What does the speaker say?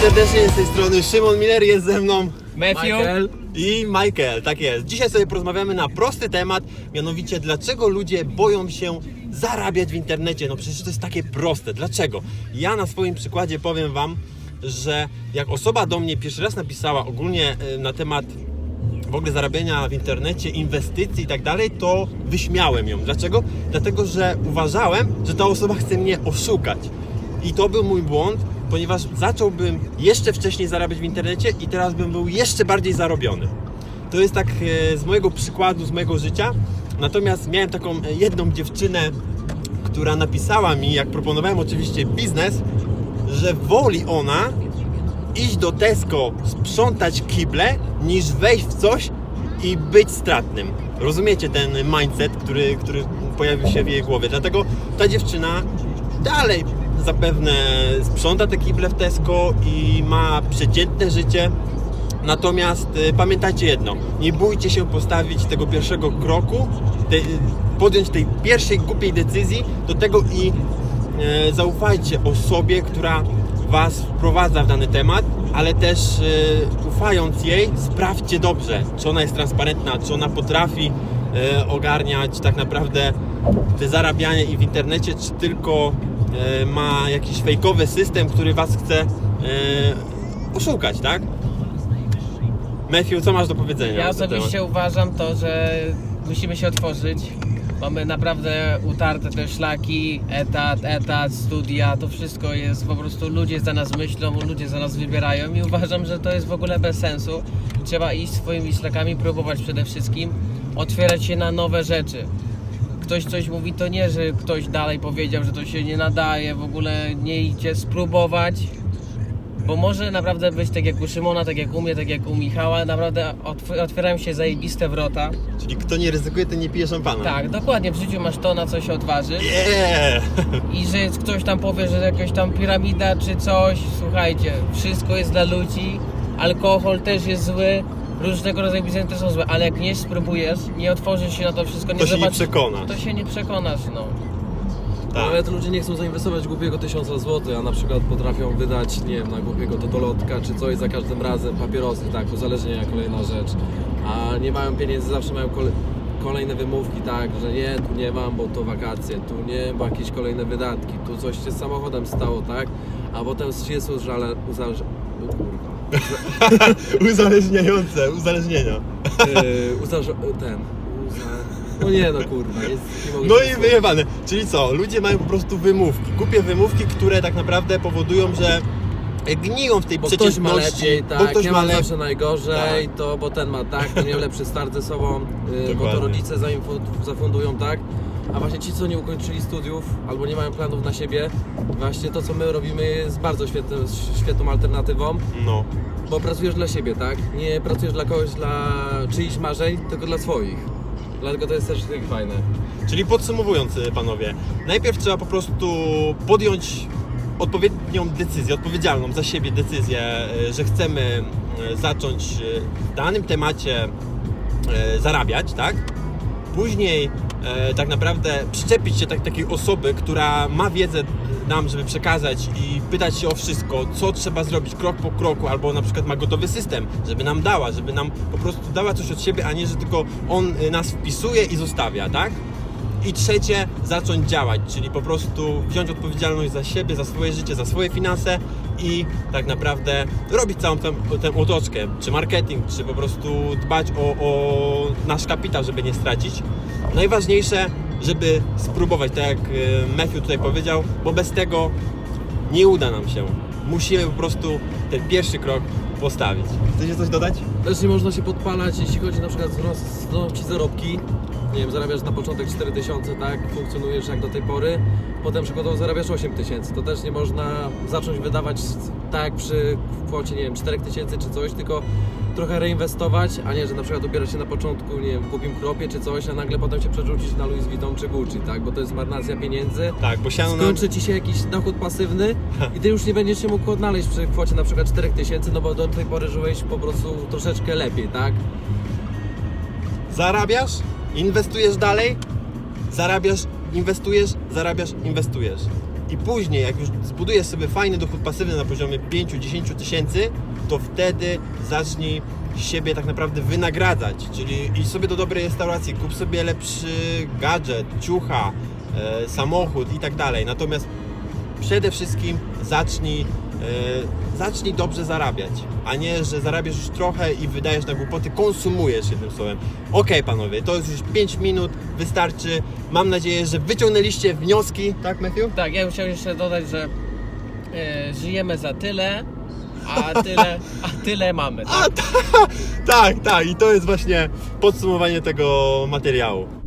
serdecznie z tej strony Szymon Miller, jest ze mną Matthew. Michael. i Michael, tak jest. Dzisiaj sobie porozmawiamy na prosty temat, mianowicie dlaczego ludzie boją się zarabiać w internecie. No przecież to jest takie proste. Dlaczego? Ja na swoim przykładzie powiem Wam, że jak osoba do mnie pierwszy raz napisała ogólnie y, na temat w ogóle zarabiania w internecie, inwestycji i tak dalej, to wyśmiałem ją. Dlaczego? Dlatego, że uważałem, że ta osoba chce mnie oszukać. I to był mój błąd, ponieważ zacząłbym jeszcze wcześniej zarabiać w internecie i teraz bym był jeszcze bardziej zarobiony. To jest tak e, z mojego przykładu, z mojego życia. Natomiast miałem taką e, jedną dziewczynę, która napisała mi, jak proponowałem oczywiście biznes, że woli ona iść do Tesco, sprzątać kible, niż wejść w coś i być stratnym. Rozumiecie ten mindset, który, który pojawił się w jej głowie. Dlatego ta dziewczyna dalej zapewne sprząta te kible w Tesco i ma przeciętne życie. Natomiast y, pamiętajcie jedno, nie bójcie się postawić tego pierwszego kroku, te, podjąć tej pierwszej głupiej decyzji do tego i e, zaufajcie osobie, która Was wprowadza w dany temat, ale też e, ufając jej, sprawdźcie dobrze, czy ona jest transparentna, czy ona potrafi e, ogarniać tak naprawdę te zarabianie i w internecie, czy tylko ma jakiś fejkowy system, który Was chce e, oszukać, tak? Matthew, co masz do powiedzenia? Ja osobiście temat? uważam to, że musimy się otworzyć. Mamy naprawdę utarte te szlaki, etat, etat, studia, to wszystko jest po prostu ludzie za nas myślą, ludzie za nas wybierają i uważam, że to jest w ogóle bez sensu. Trzeba iść swoimi szlakami, próbować przede wszystkim, otwierać się na nowe rzeczy. Ktoś coś mówi, to nie, że ktoś dalej powiedział, że to się nie nadaje, w ogóle nie idźcie spróbować, Bo może naprawdę być tak jak u Szymona, tak jak u mnie, tak jak u Michała, naprawdę otw- otwierają się zajebiste wrota. Czyli kto nie ryzykuje, ten nie pije szampana. Tak, dokładnie, w życiu masz to, na co się odważysz. Yeah! I że ktoś tam powie, że jakaś tam piramida czy coś, słuchajcie, wszystko jest dla ludzi, alkohol też jest zły, różnego rodzaju biznesy też są złe, ale jak nie spróbujesz, nie otworzysz się na to wszystko, nie To się nie zobaczysz, przekonasz. to się nie przekonasz, no. Tak. Nawet ludzie nie chcą zainwestować głupiego tysiąca złotych, a na przykład potrafią wydać, nie wiem, na głupiego totolotka czy coś za każdym razem, papierosy, tak, uzależnienia kolejna rzecz. A nie mają pieniędzy, zawsze mają kole kolejne wymówki, tak, że nie, tu nie mam, bo to wakacje, tu nie, bo jakieś kolejne wydatki, tu coś się z samochodem stało, tak, a potem jest użale, uzależ... o kurwa. Uzależniające, uzależnienia. Yy, uzależ... ten... Uza... No nie no kurwa, jest, nie No i wyjebane. Czyli co? Ludzie mają po prostu wymówki. Głupie wymówki, które tak naprawdę powodują, że gniją w tej Bo ktoś ma lepiej, bo tak, ktoś ja ma mam lepiej. zawsze najgorzej, to bo ten ma tak, ten miał lepszy start ze sobą, yy, bo to rodzice zafundują tak. A właśnie ci, co nie ukończyli studiów albo nie mają planów na siebie, właśnie to, co my robimy jest bardzo świetnym, świetną alternatywą, No. bo pracujesz dla siebie, tak? Nie pracujesz dla kogoś, dla czyichś marzeń, tylko dla swoich. Dlatego to jest też tak fajne. Czyli podsumowując, y, panowie, najpierw trzeba po prostu podjąć odpowiednią decyzję, odpowiedzialną za siebie decyzję, y, że chcemy y, zacząć y, w danym temacie zarabiać, tak? Później e, tak naprawdę przyczepić się tak, takiej osoby, która ma wiedzę nam, żeby przekazać i pytać się o wszystko, co trzeba zrobić krok po kroku, albo na przykład ma gotowy system, żeby nam dała, żeby nam po prostu dała coś od siebie, a nie, że tylko on nas wpisuje i zostawia, tak? I trzecie, zacząć działać, czyli po prostu wziąć odpowiedzialność za siebie, za swoje życie, za swoje finanse i tak naprawdę robić całą tę, tę otoczkę, czy marketing, czy po prostu dbać o, o nasz kapitał, żeby nie stracić. Najważniejsze, żeby spróbować, tak jak e, Matthew tutaj powiedział, bo bez tego nie uda nam się. Musimy po prostu ten pierwszy krok postawić. Chcecie coś dodać? Też nie można się podpalać, jeśli chodzi na przykład wzrosną ci zarobki. Nie wiem, zarabiasz na początek 4000, tak? Funkcjonujesz jak do tej pory. Potem przykładowo zarabiasz 8000. To też nie można zacząć wydawać tak jak przy kwocie, nie wiem, 4000 czy coś, tylko trochę reinwestować, a nie, że na przykład ubierasz się na początku, nie wiem, w głupim kropie czy coś, a nagle potem się przerzucić na Louis Vuitton czy Gucci, tak? Bo to jest marnacja pieniędzy. Tak, bo siano. Skończy ci się jakiś dochód pasywny i ty już nie będziesz się mógł odnaleźć przy kwocie na przykład 4000, no bo do tej pory żyłeś po prostu troszeczkę lepiej, tak? Zarabiasz, inwestujesz dalej, zarabiasz, inwestujesz, zarabiasz, inwestujesz. i później jak już zbudujesz sobie fajny dochód pasywny na poziomie 5-10 tysięcy, to wtedy zacznij siebie tak naprawdę wynagradzać, czyli idź sobie do dobrej restauracji, kup sobie lepszy gadżet, ciucha, e, samochód i tak dalej. Natomiast przede wszystkim zacznij, zacznij dobrze zarabiać, a nie, że zarabiasz już trochę i wydajesz na głupoty, konsumujesz jednym słowem. Okej panowie, to jest już 5 minut, wystarczy. Mam nadzieję, że wyciągnęliście wnioski, tak Matthew? Tak, ja bym chciał jeszcze dodać, że e, żyjemy za tyle, a tyle, a tyle mamy. A, ta, tak, tak, i to jest właśnie podsumowanie tego materiału.